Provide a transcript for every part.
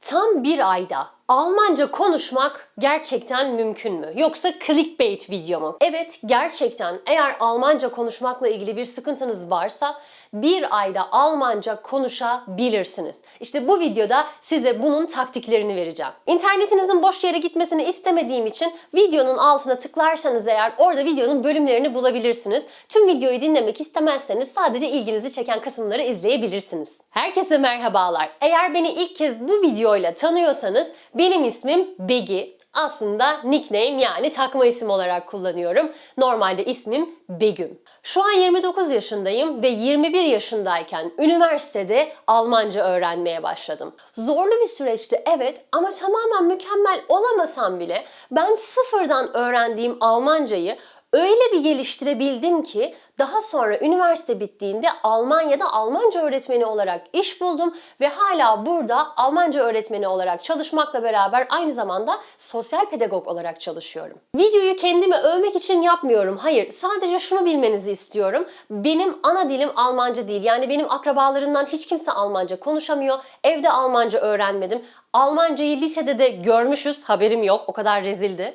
Tam bir ayda Almanca konuşmak gerçekten mümkün mü? Yoksa clickbait video mu? Evet gerçekten eğer Almanca konuşmakla ilgili bir sıkıntınız varsa bir ayda Almanca konuşabilirsiniz. İşte bu videoda size bunun taktiklerini vereceğim. İnternetinizin boş yere gitmesini istemediğim için videonun altına tıklarsanız eğer orada videonun bölümlerini bulabilirsiniz. Tüm videoyu dinlemek istemezseniz sadece ilginizi çeken kısımları izleyebilirsiniz. Herkese merhabalar. Eğer beni ilk kez bu videoyla tanıyorsanız benim ismim Begi. Aslında nickname yani takma isim olarak kullanıyorum. Normalde ismim Begüm. Şu an 29 yaşındayım ve 21 yaşındayken üniversitede Almanca öğrenmeye başladım. Zorlu bir süreçti evet ama tamamen mükemmel olamasam bile ben sıfırdan öğrendiğim Almancayı öyle bir geliştirebildim ki daha sonra üniversite bittiğinde Almanya'da Almanca öğretmeni olarak iş buldum ve hala burada Almanca öğretmeni olarak çalışmakla beraber aynı zamanda sosyal pedagog olarak çalışıyorum. Videoyu kendimi övmek için yapmıyorum. Hayır, sadece şunu bilmenizi istiyorum. Benim ana dilim Almanca değil. Yani benim akrabalarımdan hiç kimse Almanca konuşamıyor. Evde Almanca öğrenmedim. Almancayı lisede de görmüşüz. Haberim yok. O kadar rezildi.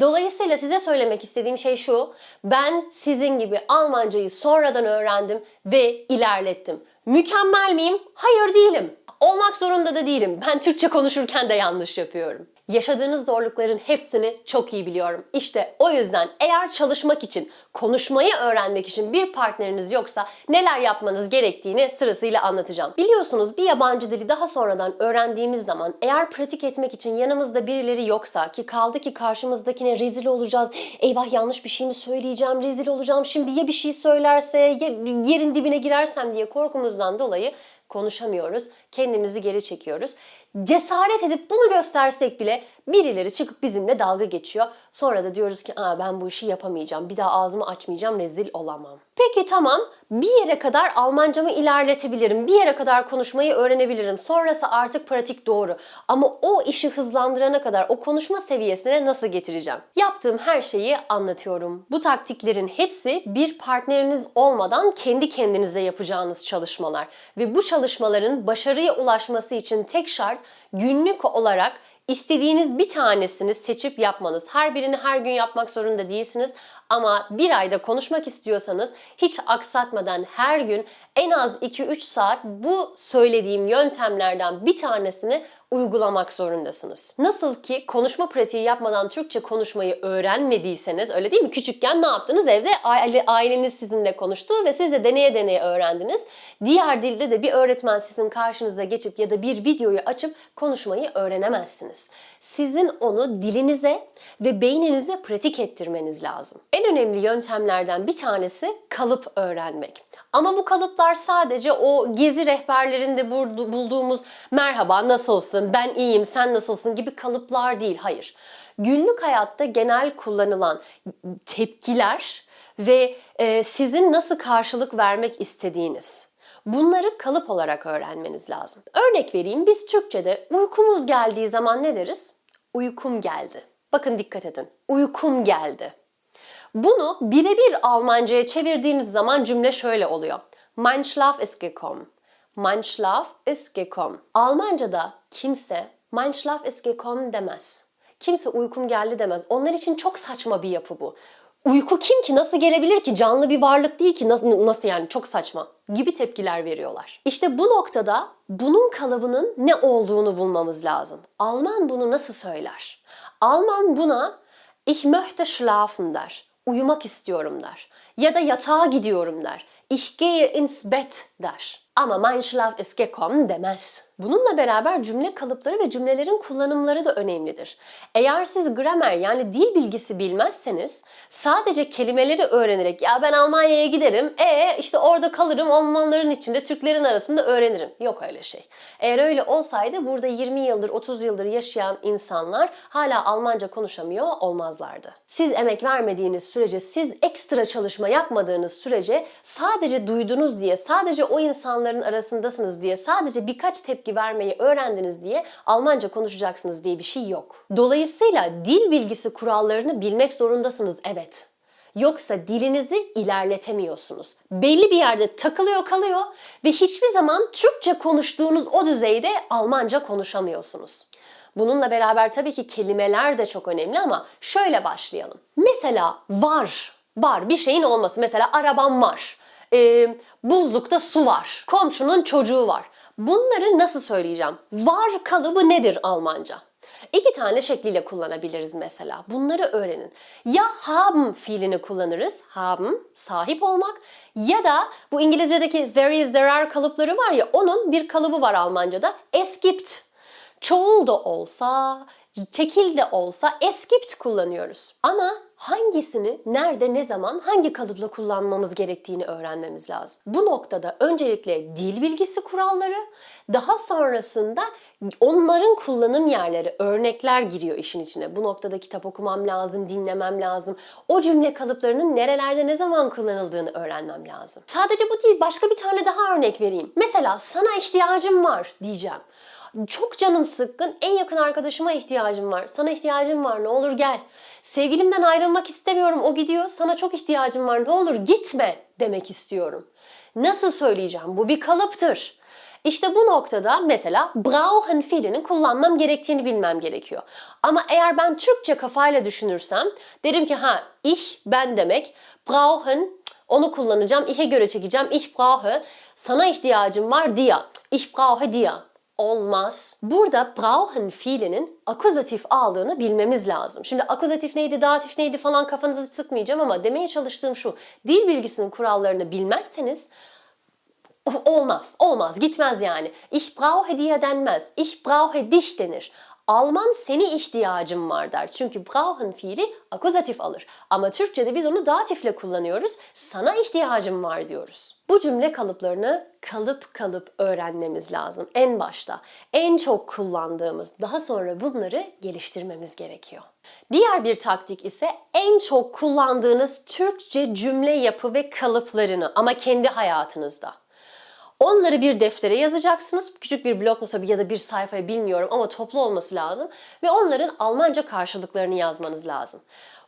Dolayısıyla size söylemek istediğim şey şu. Ben sizin gibi Almancayı sonradan öğrendim ve ilerlettim. Mükemmel miyim? Hayır değilim. Olmak zorunda da değilim. Ben Türkçe konuşurken de yanlış yapıyorum. Yaşadığınız zorlukların hepsini çok iyi biliyorum. İşte o yüzden eğer çalışmak için, konuşmayı öğrenmek için bir partneriniz yoksa neler yapmanız gerektiğini sırasıyla anlatacağım. Biliyorsunuz bir yabancı dili daha sonradan öğrendiğimiz zaman eğer pratik etmek için yanımızda birileri yoksa ki kaldı ki karşımızdakine rezil olacağız. Eyvah yanlış bir şey mi söyleyeceğim, rezil olacağım. Şimdi ya bir şey söylerse, ya yerin dibine girersem diye korkumuzdan dolayı konuşamıyoruz. Kendimizi geri çekiyoruz. Cesaret edip bunu göstersek bile birileri çıkıp bizimle dalga geçiyor. Sonra da diyoruz ki Aa, ben bu işi yapamayacağım. Bir daha ağzımı açmayacağım. Rezil olamam. Peki tamam. Bir yere kadar Almancamı ilerletebilirim. Bir yere kadar konuşmayı öğrenebilirim. Sonrası artık pratik doğru. Ama o işi hızlandırana kadar o konuşma seviyesine nasıl getireceğim? Yaptığım her şeyi anlatıyorum. Bu taktiklerin hepsi bir partneriniz olmadan kendi kendinize yapacağınız çalışmalar. Ve bu çalışmaların başarıya ulaşması için tek şart günlük olarak istediğiniz bir tanesini seçip yapmanız. Her birini her gün yapmak zorunda değilsiniz. Ama bir ayda konuşmak istiyorsanız hiç aksatmadan her gün en az 2-3 saat bu söylediğim yöntemlerden bir tanesini uygulamak zorundasınız. Nasıl ki konuşma pratiği yapmadan Türkçe konuşmayı öğrenmediyseniz öyle değil mi? Küçükken ne yaptınız? Evde aile, aileniz sizinle konuştu ve siz de deneye deneye öğrendiniz. Diğer dilde de bir öğretmen sizin karşınıza geçip ya da bir videoyu açıp konuşmayı öğrenemezsiniz. Sizin onu dilinize ve beyninize pratik ettirmeniz lazım. En önemli yöntemlerden bir tanesi kalıp öğrenmek. Ama bu kalıplar sadece o gezi rehberlerinde bulduğumuz merhaba nasılsın, ben iyiyim, sen nasılsın gibi kalıplar değil. Hayır. Günlük hayatta genel kullanılan tepkiler ve e, sizin nasıl karşılık vermek istediğiniz. Bunları kalıp olarak öğrenmeniz lazım. Örnek vereyim biz Türkçe'de uykumuz geldiği zaman ne deriz? Uykum geldi. Bakın dikkat edin. Uykum geldi. Bunu birebir Almanca'ya çevirdiğiniz zaman cümle şöyle oluyor. Mein Schlaf ist gekommen. Mein Schlaf ist gekommen. Almanca'da kimse Mein Schlaf ist gekommen demez. Kimse uykum geldi demez. Onlar için çok saçma bir yapı bu. Uyku kim ki? Nasıl gelebilir ki? Canlı bir varlık değil ki. Nasıl, nasıl yani? Çok saçma gibi tepkiler veriyorlar. İşte bu noktada bunun kalıbının ne olduğunu bulmamız lazım. Alman bunu nasıl söyler? Alman buna ich möchte schlafen der. Uyumak istiyorum der. Ya da yatağa gidiyorum der. Ich gehe ins Bett der. Ama mein Schlaf ist gekommen demez. Bununla beraber cümle kalıpları ve cümlelerin kullanımları da önemlidir. Eğer siz gramer yani dil bilgisi bilmezseniz sadece kelimeleri öğrenerek ya ben Almanya'ya giderim e işte orada kalırım Almanların içinde Türklerin arasında öğrenirim. Yok öyle şey. Eğer öyle olsaydı burada 20 yıldır 30 yıldır yaşayan insanlar hala Almanca konuşamıyor olmazlardı. Siz emek vermediğiniz sürece siz ekstra çalışma yapmadığınız sürece sadece duydunuz diye sadece o insanların arasındasınız diye sadece birkaç tepki vermeyi öğrendiniz diye Almanca konuşacaksınız diye bir şey yok. Dolayısıyla dil bilgisi kurallarını bilmek zorundasınız evet. Yoksa dilinizi ilerletemiyorsunuz. Belli bir yerde takılıyor kalıyor ve hiçbir zaman Türkçe konuştuğunuz o düzeyde Almanca konuşamıyorsunuz. Bununla beraber tabii ki kelimeler de çok önemli ama şöyle başlayalım. Mesela var, var bir şeyin olması. Mesela arabam var, ee, buzlukta su var, komşunun çocuğu var. Bunları nasıl söyleyeceğim? Var kalıbı nedir Almanca? İki tane şekliyle kullanabiliriz mesela. Bunları öğrenin. Ya haben fiilini kullanırız. Haben, sahip olmak. Ya da bu İngilizce'deki there is, there are kalıpları var ya onun bir kalıbı var Almanca'da. Es gibt. Çoğul da olsa, tekil de olsa es gibt kullanıyoruz. Ama hangisini, nerede, ne zaman, hangi kalıpla kullanmamız gerektiğini öğrenmemiz lazım. Bu noktada öncelikle dil bilgisi kuralları, daha sonrasında onların kullanım yerleri, örnekler giriyor işin içine. Bu noktada kitap okumam lazım, dinlemem lazım. O cümle kalıplarının nerelerde ne zaman kullanıldığını öğrenmem lazım. Sadece bu değil, başka bir tane daha örnek vereyim. Mesela sana ihtiyacım var diyeceğim. Çok canım sıkkın. En yakın arkadaşıma ihtiyacım var. Sana ihtiyacım var. Ne olur gel. Sevgilimden ayrılmak istemiyorum. O gidiyor. Sana çok ihtiyacım var. Ne olur gitme demek istiyorum. Nasıl söyleyeceğim? Bu bir kalıptır. İşte bu noktada mesela brauchen fiilini kullanmam gerektiğini bilmem gerekiyor. Ama eğer ben Türkçe kafayla düşünürsem derim ki ha ich ben demek brauchen onu kullanacağım. Ih'e göre çekeceğim. Ich brauche. Sana ihtiyacım var dia. Ich brauche dia olmaz. Burada brauchen fiilinin akuzatif aldığını bilmemiz lazım. Şimdi akuzatif neydi, datif neydi falan kafanızı sıkmayacağım ama demeye çalıştığım şu. Dil bilgisinin kurallarını bilmezseniz olmaz, olmaz, gitmez yani. Ich brauche dir denmez. Ich brauche dich denir. Alman seni ihtiyacım var der. Çünkü brauchen fiili akuzatif alır. Ama Türkçe'de biz onu datifle kullanıyoruz. Sana ihtiyacım var diyoruz. Bu cümle kalıplarını kalıp kalıp öğrenmemiz lazım en başta. En çok kullandığımız, daha sonra bunları geliştirmemiz gerekiyor. Diğer bir taktik ise en çok kullandığınız Türkçe cümle yapı ve kalıplarını ama kendi hayatınızda. Onları bir deftere yazacaksınız. Küçük bir blok nota ya da bir sayfaya bilmiyorum ama toplu olması lazım. Ve onların Almanca karşılıklarını yazmanız lazım.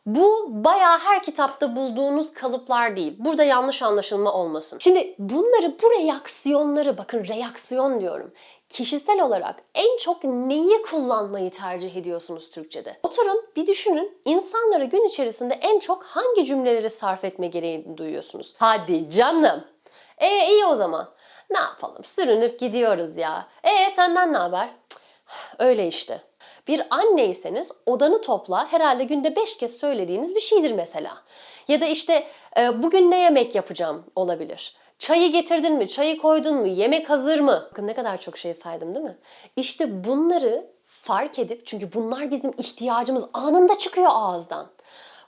Bu bayağı her kitapta bulduğunuz kalıplar değil. Burada yanlış anlaşılma olmasın. Şimdi bunları bu reaksiyonları bakın reaksiyon diyorum. Kişisel olarak en çok neyi kullanmayı tercih ediyorsunuz Türkçe'de? Oturun bir düşünün. İnsanlara gün içerisinde en çok hangi cümleleri sarf etme gereğini duyuyorsunuz? Hadi canım. E iyi o zaman. Ne yapalım? Sürünüp gidiyoruz ya. E senden ne haber? Öyle işte. Bir anneyseniz odanı topla herhalde günde 5 kez söylediğiniz bir şeydir mesela. Ya da işte e, bugün ne yemek yapacağım olabilir. Çayı getirdin mi? Çayı koydun mu? Yemek hazır mı? Bakın ne kadar çok şey saydım değil mi? İşte bunları fark edip çünkü bunlar bizim ihtiyacımız anında çıkıyor ağızdan.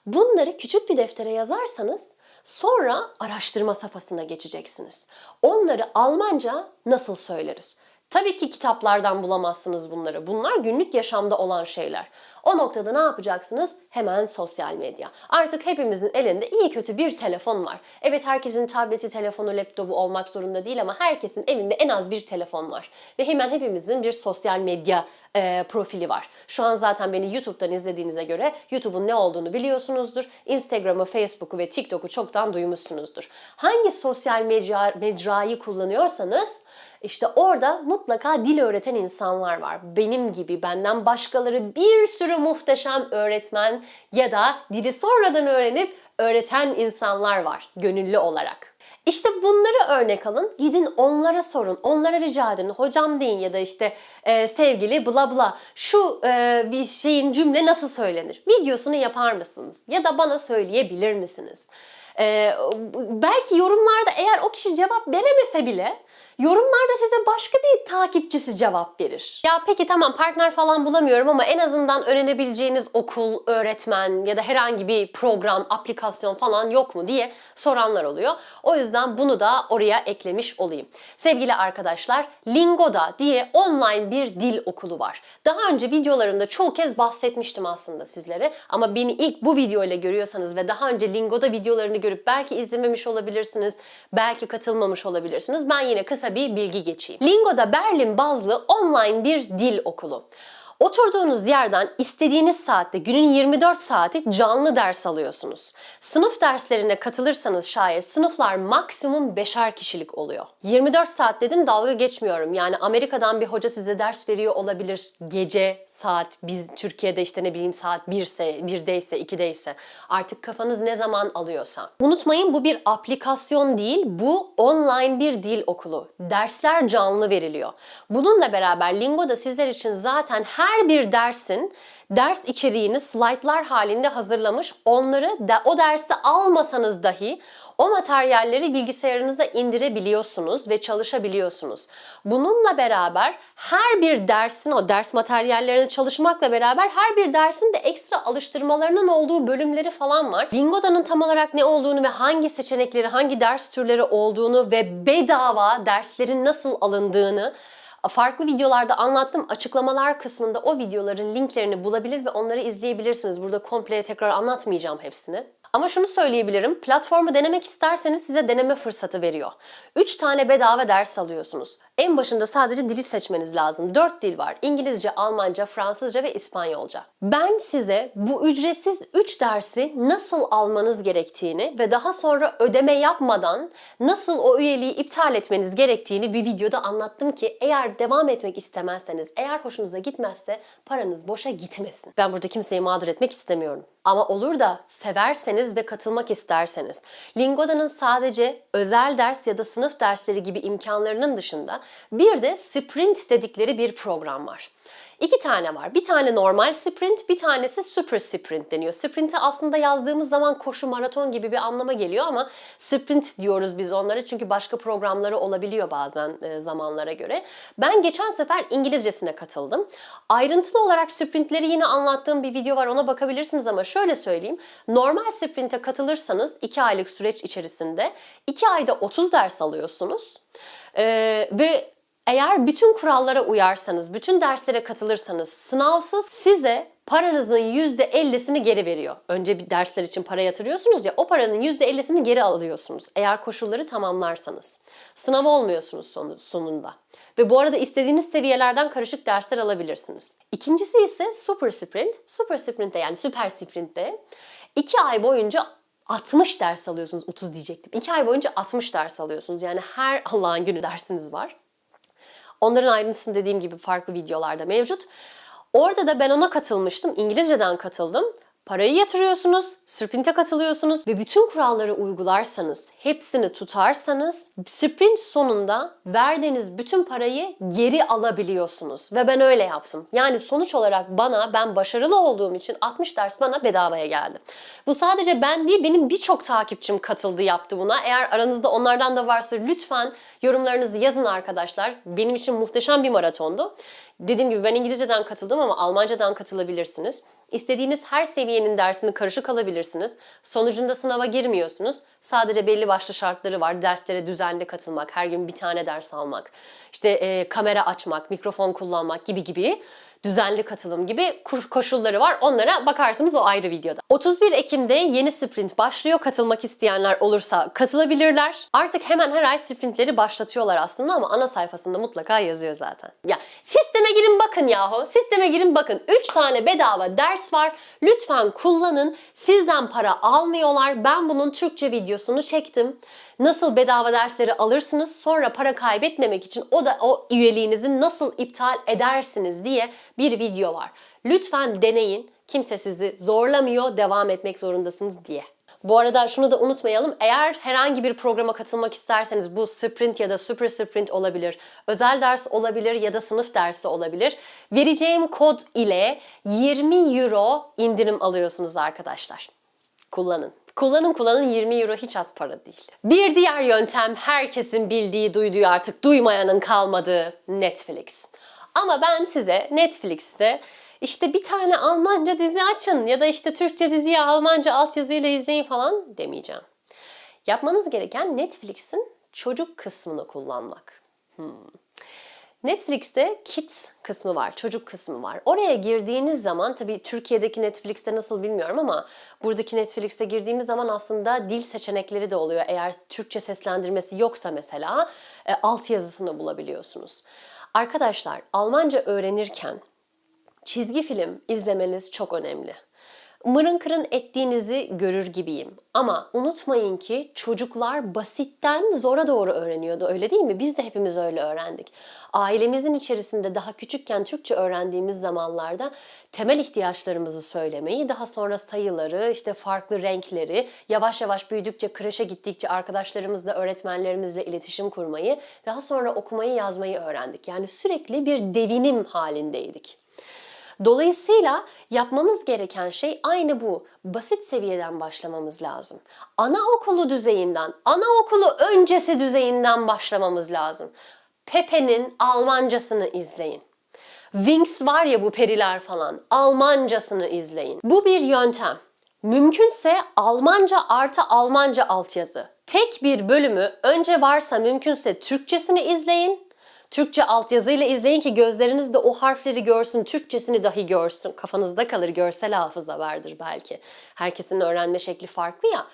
Bunları küçük bir deftere yazarsanız sonra araştırma safhasına geçeceksiniz. Onları Almanca nasıl söyleriz? Tabii ki kitaplardan bulamazsınız bunları. Bunlar günlük yaşamda olan şeyler. O noktada ne yapacaksınız? Hemen sosyal medya. Artık hepimizin elinde iyi kötü bir telefon var. Evet herkesin tableti, telefonu, laptopu olmak zorunda değil ama herkesin evinde en az bir telefon var. Ve hemen hepimizin bir sosyal medya e, profili var. Şu an zaten beni YouTube'dan izlediğinize göre YouTube'un ne olduğunu biliyorsunuzdur. Instagram'ı, Facebook'u ve TikTok'u çoktan duymuşsunuzdur. Hangi sosyal mecra, mecrayı kullanıyorsanız işte orada mutlaka dil öğreten insanlar var. Benim gibi benden başkaları bir sürü muhteşem öğretmen ya da dili sonradan öğrenip öğreten insanlar var gönüllü olarak. İşte bunları örnek alın. Gidin onlara sorun. Onlara rica edin. Hocam deyin ya da işte e, sevgili bla bla. Şu e, bir şeyin cümle nasıl söylenir? Videosunu yapar mısınız? Ya da bana söyleyebilir misiniz? E, belki yorumlarda eğer o kişi cevap veremese bile Yorumlarda size başka bir takipçisi cevap verir. Ya peki tamam partner falan bulamıyorum ama en azından öğrenebileceğiniz okul, öğretmen ya da herhangi bir program, aplikasyon falan yok mu diye soranlar oluyor. O yüzden bunu da oraya eklemiş olayım. Sevgili arkadaşlar, Lingoda diye online bir dil okulu var. Daha önce videolarımda çoğu kez bahsetmiştim aslında sizlere ama beni ilk bu video ile görüyorsanız ve daha önce Lingoda videolarını görüp belki izlememiş olabilirsiniz, belki katılmamış olabilirsiniz. Ben yine kısa bir bilgi geçeyim. Lingo'da Berlin bazlı online bir dil okulu. Oturduğunuz yerden istediğiniz saatte, günün 24 saati canlı ders alıyorsunuz. Sınıf derslerine katılırsanız şayet sınıflar maksimum 5'er kişilik oluyor. 24 saat dedim dalga geçmiyorum. Yani Amerika'dan bir hoca size ders veriyor olabilir. Gece saat, biz Türkiye'de işte ne bileyim saat 1 ise, 1'de ise, 2'de ise. Artık kafanız ne zaman alıyorsa. Unutmayın bu bir aplikasyon değil, bu online bir dil okulu. Dersler canlı veriliyor. Bununla beraber Lingo da sizler için zaten her bir dersin ders içeriğini slaytlar halinde hazırlamış. Onları da o derste almasanız dahi o materyalleri bilgisayarınıza indirebiliyorsunuz ve çalışabiliyorsunuz. Bununla beraber her bir dersin o ders materyallerini çalışmakla beraber her bir dersin de ekstra alıştırmalarının olduğu bölümleri falan var. Lingoda'nın tam olarak ne olduğunu ve hangi seçenekleri, hangi ders türleri olduğunu ve bedava derslerin nasıl alındığını farklı videolarda anlattım. Açıklamalar kısmında o videoların linklerini bulabilir ve onları izleyebilirsiniz. Burada komple tekrar anlatmayacağım hepsini. Ama şunu söyleyebilirim. Platformu denemek isterseniz size deneme fırsatı veriyor. 3 tane bedava ders alıyorsunuz. En başında sadece dili seçmeniz lazım. 4 dil var. İngilizce, Almanca, Fransızca ve İspanyolca. Ben size bu ücretsiz 3 dersi nasıl almanız gerektiğini ve daha sonra ödeme yapmadan nasıl o üyeliği iptal etmeniz gerektiğini bir videoda anlattım ki eğer devam etmek istemezseniz, eğer hoşunuza gitmezse paranız boşa gitmesin. Ben burada kimseyi mağdur etmek istemiyorum. Ama olur da severseniz ve katılmak isterseniz, Lingoda'nın sadece özel ders ya da sınıf dersleri gibi imkanlarının dışında bir de sprint dedikleri bir program var. İki tane var. Bir tane normal sprint, bir tanesi super sprint deniyor. Sprint'e aslında yazdığımız zaman koşu maraton gibi bir anlama geliyor ama sprint diyoruz biz onlara çünkü başka programları olabiliyor bazen e, zamanlara göre. Ben geçen sefer İngilizcesine katıldım. Ayrıntılı olarak sprintleri yine anlattığım bir video var ona bakabilirsiniz ama şöyle söyleyeyim. Normal sprint'e katılırsanız 2 aylık süreç içerisinde 2 ayda 30 ders alıyorsunuz. Ee, ve eğer bütün kurallara uyarsanız, bütün derslere katılırsanız sınavsız size paranızın %50'sini geri veriyor. Önce bir dersler için para yatırıyorsunuz ya o paranın %50'sini geri alıyorsunuz. Eğer koşulları tamamlarsanız. Sınav olmuyorsunuz sonunda. Ve bu arada istediğiniz seviyelerden karışık dersler alabilirsiniz. İkincisi ise Super Sprint. Super Sprint'te yani Süper Sprint'te 2 ay boyunca 60 ders alıyorsunuz. 30 diyecektim. 2 ay boyunca 60 ders alıyorsunuz. Yani her Allah'ın günü dersiniz var. Onların ayrıntısını dediğim gibi farklı videolarda mevcut. Orada da ben ona katılmıştım. İngilizceden katıldım. Parayı yatırıyorsunuz, sprinte katılıyorsunuz ve bütün kuralları uygularsanız, hepsini tutarsanız sprint sonunda verdiğiniz bütün parayı geri alabiliyorsunuz. Ve ben öyle yaptım. Yani sonuç olarak bana, ben başarılı olduğum için 60 ders bana bedavaya geldi. Bu sadece ben değil, benim birçok takipçim katıldı yaptı buna. Eğer aranızda onlardan da varsa lütfen yorumlarınızı yazın arkadaşlar. Benim için muhteşem bir maratondu. Dediğim gibi ben İngilizceden katıldım ama Almancadan katılabilirsiniz. İstediğiniz her seviyenin dersini karışık alabilirsiniz. Sonucunda sınava girmiyorsunuz. Sadece belli başlı şartları var. Derslere düzenli katılmak, her gün bir tane ders almak, işte e, kamera açmak, mikrofon kullanmak gibi gibi düzenli katılım gibi koşulları var. Onlara bakarsınız o ayrı videoda. 31 Ekim'de yeni sprint başlıyor. Katılmak isteyenler olursa katılabilirler. Artık hemen her ay sprintleri başlatıyorlar aslında ama ana sayfasında mutlaka yazıyor zaten. Ya sisteme girin bakın yahu. Sisteme girin bakın. 3 tane bedava ders var. Lütfen kullanın. Sizden para almıyorlar. Ben bunun Türkçe videosunu çektim nasıl bedava dersleri alırsınız sonra para kaybetmemek için o da o üyeliğinizi nasıl iptal edersiniz diye bir video var. Lütfen deneyin. Kimse sizi zorlamıyor, devam etmek zorundasınız diye. Bu arada şunu da unutmayalım. Eğer herhangi bir programa katılmak isterseniz bu sprint ya da super sprint olabilir, özel ders olabilir ya da sınıf dersi olabilir. Vereceğim kod ile 20 euro indirim alıyorsunuz arkadaşlar. Kullanın. Kullanın kullanın 20 euro hiç az para değil. Bir diğer yöntem herkesin bildiği, duyduğu artık duymayanın kalmadığı Netflix. Ama ben size Netflix'te işte bir tane Almanca dizi açın ya da işte Türkçe diziyi Almanca altyazıyla izleyin falan demeyeceğim. Yapmanız gereken Netflix'in çocuk kısmını kullanmak. Hmm. Netflix'te Kids kısmı var, çocuk kısmı var. Oraya girdiğiniz zaman tabii Türkiye'deki Netflix'te nasıl bilmiyorum ama buradaki Netflix'te girdiğimiz zaman aslında dil seçenekleri de oluyor. Eğer Türkçe seslendirmesi yoksa mesela e, alt yazısını bulabiliyorsunuz. Arkadaşlar Almanca öğrenirken Çizgi film izlemeniz çok önemli. Mırın kırın ettiğinizi görür gibiyim. Ama unutmayın ki çocuklar basitten zora doğru öğreniyordu öyle değil mi? Biz de hepimiz öyle öğrendik. Ailemizin içerisinde daha küçükken Türkçe öğrendiğimiz zamanlarda temel ihtiyaçlarımızı söylemeyi, daha sonra sayıları, işte farklı renkleri, yavaş yavaş büyüdükçe, kreşe gittikçe arkadaşlarımızla, öğretmenlerimizle iletişim kurmayı, daha sonra okumayı, yazmayı öğrendik. Yani sürekli bir devinim halindeydik. Dolayısıyla yapmamız gereken şey aynı bu. Basit seviyeden başlamamız lazım. Anaokulu düzeyinden, anaokulu öncesi düzeyinden başlamamız lazım. Pepe'nin Almancasını izleyin. Wings var ya bu periler falan. Almancasını izleyin. Bu bir yöntem. Mümkünse Almanca artı Almanca altyazı. Tek bir bölümü önce varsa mümkünse Türkçesini izleyin. Türkçe altyazıyla izleyin ki gözleriniz de o harfleri görsün, Türkçesini dahi görsün. Kafanızda kalır, görsel hafıza vardır belki. Herkesin öğrenme şekli farklı ya.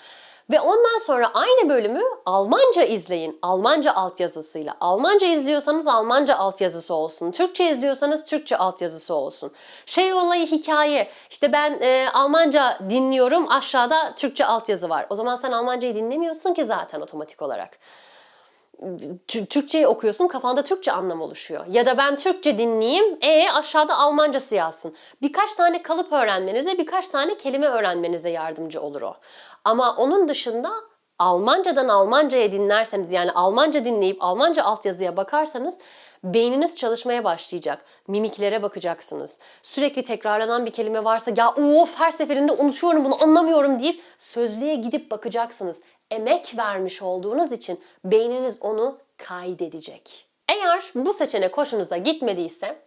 Ve ondan sonra aynı bölümü Almanca izleyin. Almanca altyazısıyla. Almanca izliyorsanız Almanca altyazısı olsun. Türkçe izliyorsanız Türkçe altyazısı olsun. Şey olayı hikaye. İşte ben e, Almanca dinliyorum. Aşağıda Türkçe altyazı var. O zaman sen Almancayı dinlemiyorsun ki zaten otomatik olarak. Türkçeyi okuyorsun kafanda Türkçe anlam oluşuyor. Ya da ben Türkçe dinleyeyim, e aşağıda Almancası yazsın. Birkaç tane kalıp öğrenmenize, birkaç tane kelime öğrenmenize yardımcı olur o. Ama onun dışında Almancadan Almancaya dinlerseniz yani Almanca dinleyip Almanca altyazıya bakarsanız beyniniz çalışmaya başlayacak. Mimiklere bakacaksınız. Sürekli tekrarlanan bir kelime varsa ya of her seferinde unutuyorum bunu anlamıyorum deyip sözlüğe gidip bakacaksınız. Emek vermiş olduğunuz için beyniniz onu kaydedecek. Eğer bu seçenek hoşunuza gitmediyse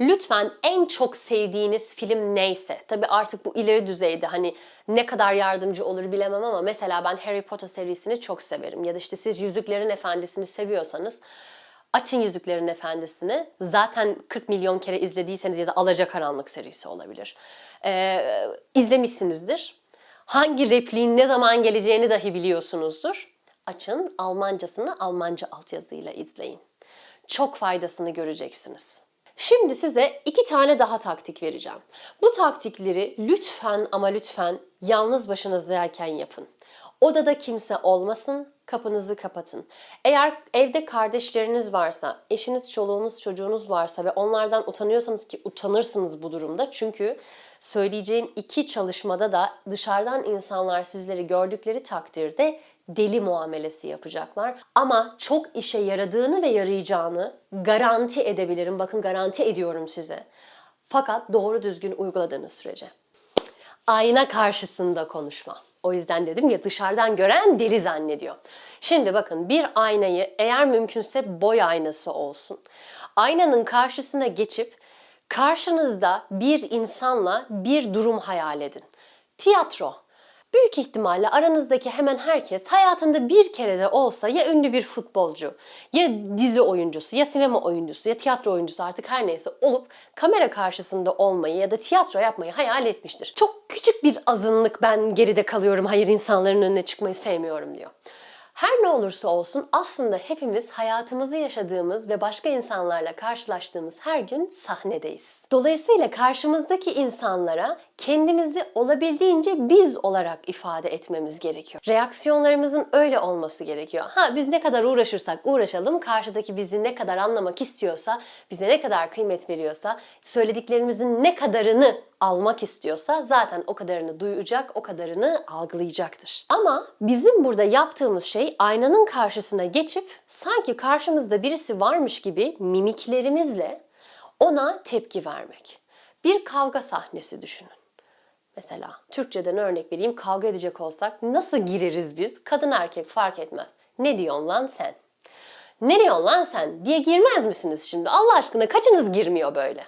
Lütfen en çok sevdiğiniz film neyse, tabi artık bu ileri düzeyde hani ne kadar yardımcı olur bilemem ama mesela ben Harry Potter serisini çok severim. Ya da işte siz Yüzüklerin Efendisi'ni seviyorsanız açın Yüzüklerin Efendisi'ni. Zaten 40 milyon kere izlediyseniz ya da Alacakaranlık serisi olabilir. Ee, izlemişsinizdir. Hangi repliğin ne zaman geleceğini dahi biliyorsunuzdur. Açın Almancasını Almanca altyazıyla izleyin. Çok faydasını göreceksiniz. Şimdi size iki tane daha taktik vereceğim. Bu taktikleri lütfen ama lütfen yalnız başınızdayken yapın. Odada kimse olmasın, kapınızı kapatın. Eğer evde kardeşleriniz varsa, eşiniz, çoluğunuz, çocuğunuz varsa ve onlardan utanıyorsanız ki utanırsınız bu durumda. Çünkü söyleyeceğim iki çalışmada da dışarıdan insanlar sizleri gördükleri takdirde deli muamelesi yapacaklar. Ama çok işe yaradığını ve yarayacağını garanti edebilirim. Bakın garanti ediyorum size. Fakat doğru düzgün uyguladığınız sürece. Ayna karşısında konuşma. O yüzden dedim ya dışarıdan gören deli zannediyor. Şimdi bakın bir aynayı eğer mümkünse boy aynası olsun. Aynanın karşısına geçip karşınızda bir insanla bir durum hayal edin. Tiyatro. Büyük ihtimalle aranızdaki hemen herkes hayatında bir kere de olsa ya ünlü bir futbolcu, ya dizi oyuncusu, ya sinema oyuncusu, ya tiyatro oyuncusu artık her neyse olup kamera karşısında olmayı ya da tiyatro yapmayı hayal etmiştir. Çok küçük bir azınlık ben geride kalıyorum, hayır insanların önüne çıkmayı sevmiyorum diyor. Her ne olursa olsun aslında hepimiz hayatımızı yaşadığımız ve başka insanlarla karşılaştığımız her gün sahnedeyiz. Dolayısıyla karşımızdaki insanlara kendimizi olabildiğince biz olarak ifade etmemiz gerekiyor. Reaksiyonlarımızın öyle olması gerekiyor. Ha biz ne kadar uğraşırsak uğraşalım karşıdaki bizi ne kadar anlamak istiyorsa, bize ne kadar kıymet veriyorsa, söylediklerimizin ne kadarını almak istiyorsa zaten o kadarını duyacak, o kadarını algılayacaktır. Ama bizim burada yaptığımız şey aynanın karşısına geçip sanki karşımızda birisi varmış gibi mimiklerimizle ona tepki vermek. Bir kavga sahnesi düşünün. Mesela Türkçeden örnek vereyim kavga edecek olsak nasıl gireriz biz? Kadın erkek fark etmez. Ne diyorsun lan sen? Ne diyorsun lan sen diye girmez misiniz şimdi? Allah aşkına kaçınız girmiyor böyle?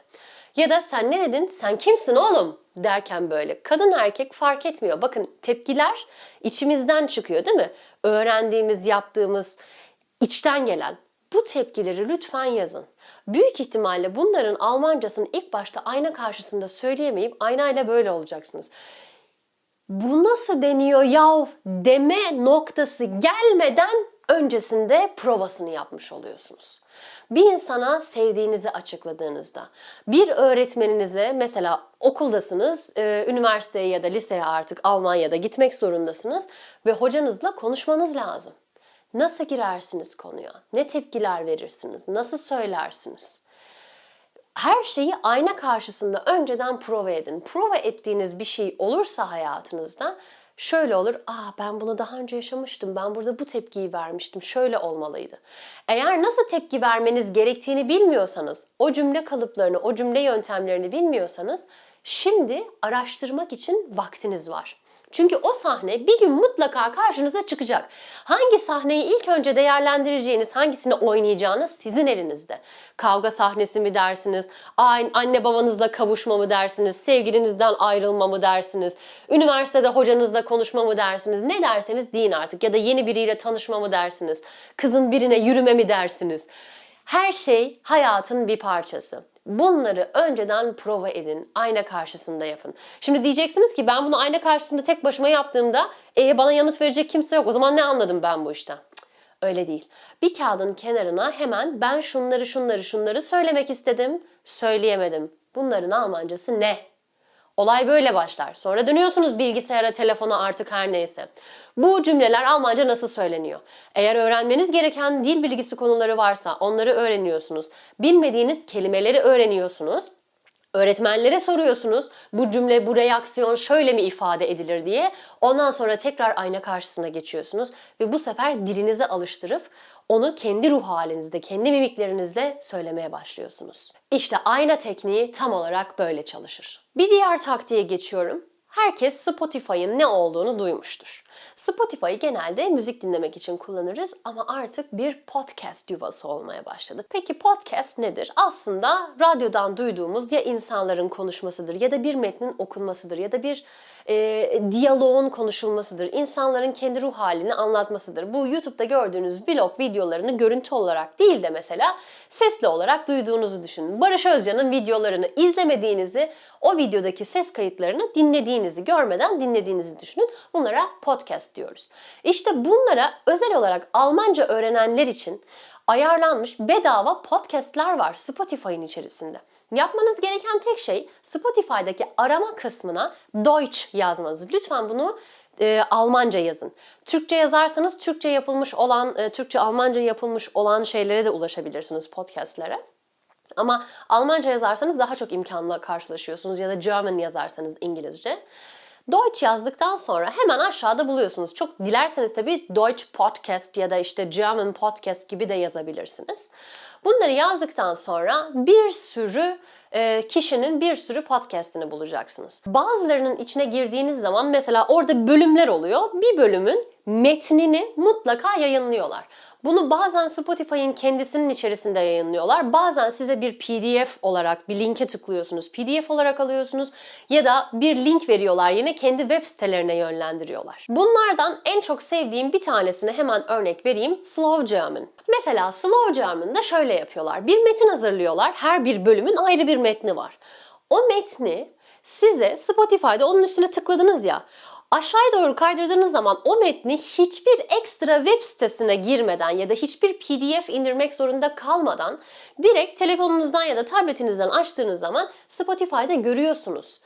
Ya da sen ne dedin? Sen kimsin oğlum? derken böyle. Kadın erkek fark etmiyor. Bakın tepkiler içimizden çıkıyor değil mi? Öğrendiğimiz, yaptığımız, içten gelen. Bu tepkileri lütfen yazın. Büyük ihtimalle bunların Almancasını ilk başta ayna karşısında söyleyemeyip aynayla böyle olacaksınız. Bu nasıl deniyor yav deme noktası gelmeden öncesinde provasını yapmış oluyorsunuz. Bir insana sevdiğinizi açıkladığınızda, bir öğretmeninize mesela okuldasınız, e, üniversiteye ya da liseye artık Almanya'da gitmek zorundasınız ve hocanızla konuşmanız lazım. Nasıl girersiniz konuya? Ne tepkiler verirsiniz? Nasıl söylersiniz? her şeyi ayna karşısında önceden prova edin. Prova ettiğiniz bir şey olursa hayatınızda şöyle olur. Aa ben bunu daha önce yaşamıştım. Ben burada bu tepkiyi vermiştim. Şöyle olmalıydı. Eğer nasıl tepki vermeniz gerektiğini bilmiyorsanız, o cümle kalıplarını, o cümle yöntemlerini bilmiyorsanız şimdi araştırmak için vaktiniz var. Çünkü o sahne bir gün mutlaka karşınıza çıkacak. Hangi sahneyi ilk önce değerlendireceğiniz, hangisini oynayacağınız sizin elinizde. Kavga sahnesi mi dersiniz, anne babanızla kavuşma mı dersiniz, sevgilinizden ayrılma mı dersiniz, üniversitede hocanızla konuşma mı dersiniz, ne derseniz deyin artık ya da yeni biriyle tanışma mı dersiniz, kızın birine yürüme mi dersiniz. Her şey hayatın bir parçası. Bunları önceden prova edin. Ayna karşısında yapın. Şimdi diyeceksiniz ki ben bunu ayna karşısında tek başıma yaptığımda e, bana yanıt verecek kimse yok. O zaman ne anladım ben bu işten? Öyle değil. Bir kağıdın kenarına hemen ben şunları şunları şunları söylemek istedim, söyleyemedim. Bunların Almancası ne? Olay böyle başlar. Sonra dönüyorsunuz bilgisayara, telefona artık her neyse. Bu cümleler Almanca nasıl söyleniyor? Eğer öğrenmeniz gereken dil bilgisi konuları varsa onları öğreniyorsunuz. Bilmediğiniz kelimeleri öğreniyorsunuz. Öğretmenlere soruyorsunuz bu cümle, bu reaksiyon şöyle mi ifade edilir diye. Ondan sonra tekrar ayna karşısına geçiyorsunuz ve bu sefer dilinizi alıştırıp onu kendi ruh halinizde, kendi mimiklerinizle söylemeye başlıyorsunuz. İşte ayna tekniği tam olarak böyle çalışır. Bir diğer taktiğe geçiyorum. Herkes Spotify'ın ne olduğunu duymuştur. Spotify'ı genelde müzik dinlemek için kullanırız ama artık bir podcast yuvası olmaya başladı. Peki podcast nedir? Aslında radyodan duyduğumuz ya insanların konuşmasıdır ya da bir metnin okunmasıdır ya da bir e, diyaloğun konuşulmasıdır. İnsanların kendi ruh halini anlatmasıdır. Bu YouTube'da gördüğünüz vlog videolarını görüntü olarak değil de mesela sesli olarak duyduğunuzu düşünün. Barış Özcan'ın videolarını izlemediğinizi, o videodaki ses kayıtlarını dinlediğinizi, görmeden dinlediğinizi düşünün. Bunlara podcast diyoruz. İşte bunlara özel olarak Almanca öğrenenler için ayarlanmış bedava podcastler var Spotify'ın içerisinde. Yapmanız gereken tek şey Spotify'daki arama kısmına Deutsch yazmanız. Lütfen bunu e, Almanca yazın. Türkçe yazarsanız Türkçe yapılmış olan, e, Türkçe Almanca yapılmış olan şeylere de ulaşabilirsiniz podcastlere. Ama Almanca yazarsanız daha çok imkanla karşılaşıyorsunuz ya da German yazarsanız İngilizce. Deutsch yazdıktan sonra hemen aşağıda buluyorsunuz. Çok dilerseniz tabii Deutsch Podcast ya da işte German Podcast gibi de yazabilirsiniz. Bunları yazdıktan sonra bir sürü e, kişinin bir sürü podcast'ini bulacaksınız. Bazılarının içine girdiğiniz zaman mesela orada bölümler oluyor. Bir bölümün metnini mutlaka yayınlıyorlar. Bunu bazen Spotify'ın kendisinin içerisinde yayınlıyorlar. Bazen size bir PDF olarak bir linke tıklıyorsunuz. PDF olarak alıyorsunuz ya da bir link veriyorlar yine kendi web sitelerine yönlendiriyorlar. Bunlardan en çok sevdiğim bir tanesini hemen örnek vereyim. Slow German. Mesela Slow German'da şöyle yapıyorlar. Bir metin hazırlıyorlar. Her bir bölümün ayrı bir metni var. O metni size Spotify'da onun üstüne tıkladınız ya aşağıya doğru kaydırdığınız zaman o metni hiçbir ekstra web sitesine girmeden ya da hiçbir PDF indirmek zorunda kalmadan direkt telefonunuzdan ya da tabletinizden açtığınız zaman Spotify'da görüyorsunuz.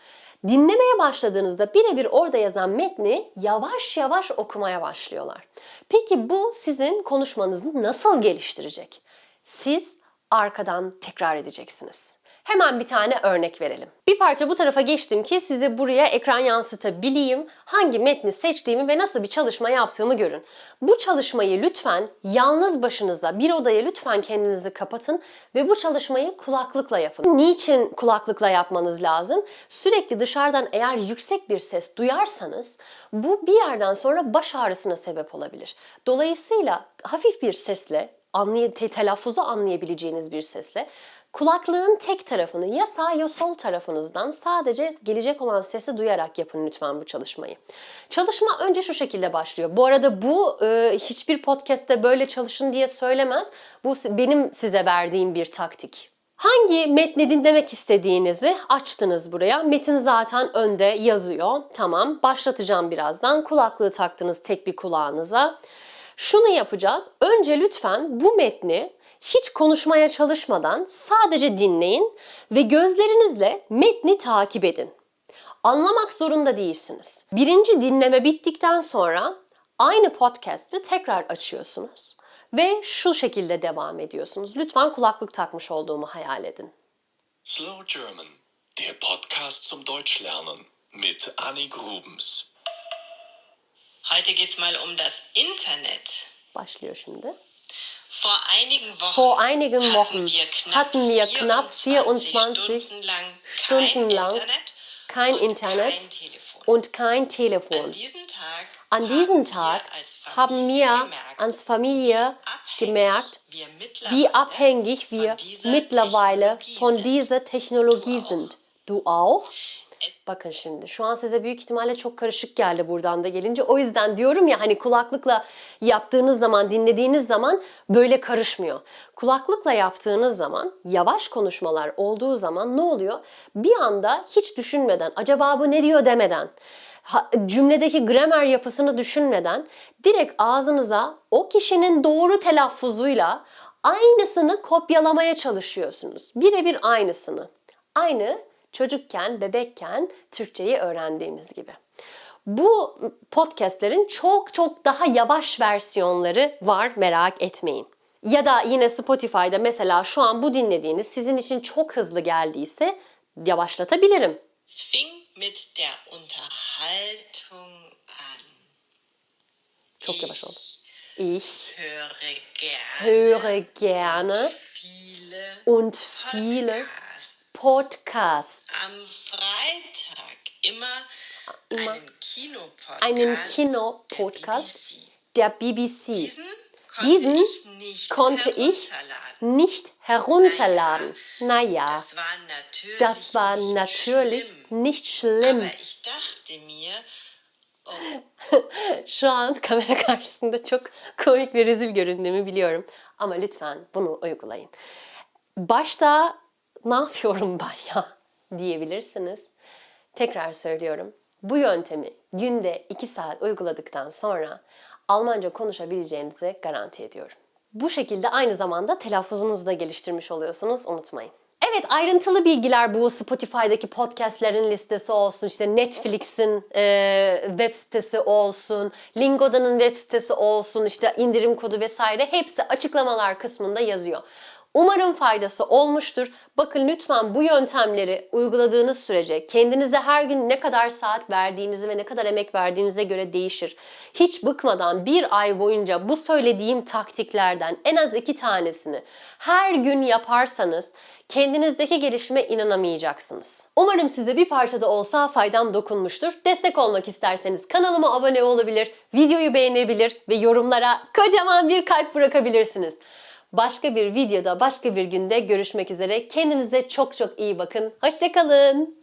Dinlemeye başladığınızda birebir orada yazan metni yavaş yavaş okumaya başlıyorlar. Peki bu sizin konuşmanızı nasıl geliştirecek? Siz arkadan tekrar edeceksiniz. Hemen bir tane örnek verelim. Bir parça bu tarafa geçtim ki size buraya ekran yansıtabileyim, hangi metni seçtiğimi ve nasıl bir çalışma yaptığımı görün. Bu çalışmayı lütfen yalnız başınıza bir odaya lütfen kendinizi kapatın ve bu çalışmayı kulaklıkla yapın. Niçin kulaklıkla yapmanız lazım? Sürekli dışarıdan eğer yüksek bir ses duyarsanız bu bir yerden sonra baş ağrısına sebep olabilir. Dolayısıyla hafif bir sesle anlay te telaffuzu anlayabileceğiniz bir sesle kulaklığın tek tarafını ya sağ ya sol tarafınızdan sadece gelecek olan sesi duyarak yapın lütfen bu çalışmayı. Çalışma önce şu şekilde başlıyor. Bu arada bu e, hiçbir podcast'te böyle çalışın diye söylemez. Bu benim size verdiğim bir taktik. Hangi metni dinlemek istediğinizi açtınız buraya. Metin zaten önde yazıyor. Tamam başlatacağım birazdan. Kulaklığı taktınız tek bir kulağınıza. Şunu yapacağız. Önce lütfen bu metni hiç konuşmaya çalışmadan sadece dinleyin ve gözlerinizle metni takip edin. Anlamak zorunda değilsiniz. Birinci dinleme bittikten sonra aynı podcast'ı tekrar açıyorsunuz ve şu şekilde devam ediyorsunuz. Lütfen kulaklık takmış olduğumu hayal edin. Slow German, der Podcast zum Deutschlernen mit Annie Grubens. Heute geht's mal um das Internet. Başlıyor şimdi. Vor einigen Wochen Vor einigen Wochen hatten wir knapp, hatten wir knapp 24 24 Stunden lang kein Internet und kein Telefon. und kein Telefon. An diesem Tag, An diesem haben Tag wir als haben Familie wir gemerkt, als Familie abhängig gemerkt, wir wie abhängig wir mittlerweile von dieser Technologie sind. Du auch? Bakın şimdi şu an size büyük ihtimalle çok karışık geldi buradan da gelince. O yüzden diyorum ya hani kulaklıkla yaptığınız zaman, dinlediğiniz zaman böyle karışmıyor. Kulaklıkla yaptığınız zaman, yavaş konuşmalar olduğu zaman ne oluyor? Bir anda hiç düşünmeden, acaba bu ne diyor demeden, cümledeki gramer yapısını düşünmeden direkt ağzınıza o kişinin doğru telaffuzuyla aynısını kopyalamaya çalışıyorsunuz. Birebir aynısını. Aynı çocukken, bebekken Türkçeyi öğrendiğimiz gibi. Bu podcastlerin çok çok daha yavaş versiyonları var merak etmeyin. Ya da yine Spotify'da mesela şu an bu dinlediğiniz sizin için çok hızlı geldiyse yavaşlatabilirim. Fing mit der Unterhaltung an. Çok yavaş oldu. Ich höre gerne höre gerne viele und viele Podcasts. Am Freitag immer, Immer einen Kinopodcast. einen Kinopodcast der Der BBC. BBC. Diesen konnte Diesen ich nicht konnte ich herunterladen. nicht herunterladen. Naja, Das war natürlich, das war nicht natürlich schlimm. nicht schlimm. Aber ich dachte mir, Şu an kamera karşısında çok komik ve rezil göründüğümü biliyorum. Ama lütfen bunu uygulayın. Başta ne yapıyorum ben ya diyebilirsiniz. Tekrar söylüyorum. Bu yöntemi günde 2 saat uyguladıktan sonra Almanca konuşabileceğinizi garanti ediyorum. Bu şekilde aynı zamanda telaffuzunuzu da geliştirmiş oluyorsunuz unutmayın. Evet ayrıntılı bilgiler bu Spotify'daki podcastlerin listesi olsun, işte Netflix'in e, web sitesi olsun, Lingoda'nın web sitesi olsun, işte indirim kodu vesaire hepsi açıklamalar kısmında yazıyor. Umarım faydası olmuştur. Bakın lütfen bu yöntemleri uyguladığınız sürece kendinize her gün ne kadar saat verdiğinizi ve ne kadar emek verdiğinize göre değişir. Hiç bıkmadan bir ay boyunca bu söylediğim taktiklerden en az iki tanesini her gün yaparsanız kendinizdeki gelişime inanamayacaksınız. Umarım size bir parçada olsa faydam dokunmuştur. Destek olmak isterseniz kanalıma abone olabilir, videoyu beğenebilir ve yorumlara kocaman bir kalp bırakabilirsiniz. Başka bir videoda, başka bir günde görüşmek üzere. Kendinize çok çok iyi bakın. Hoşçakalın.